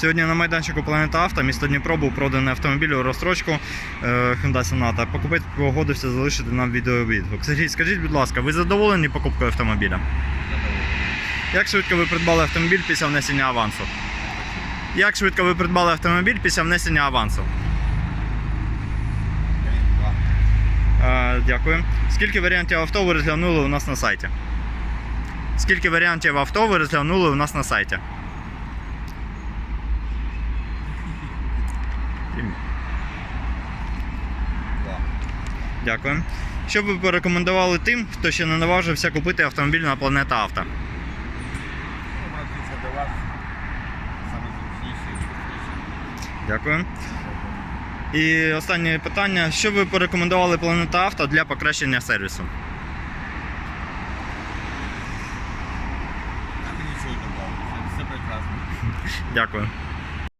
Сьогодні на майданчику Планета Авто місто Дніпро був проданий автомобіль у розстрочку е, Hyundai Sonata. Покупець погодився залишити нам відеовідгук. Сергій, скажіть, будь ласка, ви задоволені покупкою автомобіля? Як швидко ви придбали автомобіль після внесення авансу? Як швидко ви придбали автомобіль після внесення авансу? Е, дякую. Скільки варіантів авто ви розглянули у нас на сайті? Скільки варіантів авто ви розглянули у нас на сайті? Дякую. Що б ви порекомендували тим, хто ще не наважився купити автомобіль на Планета Авто? Обратиться до вас. Саме. Дякую. І останнє питання: що ви порекомендували Планета Авто для покращення сервісу? Там нічого не добавити. Все прекрасно. Дякую.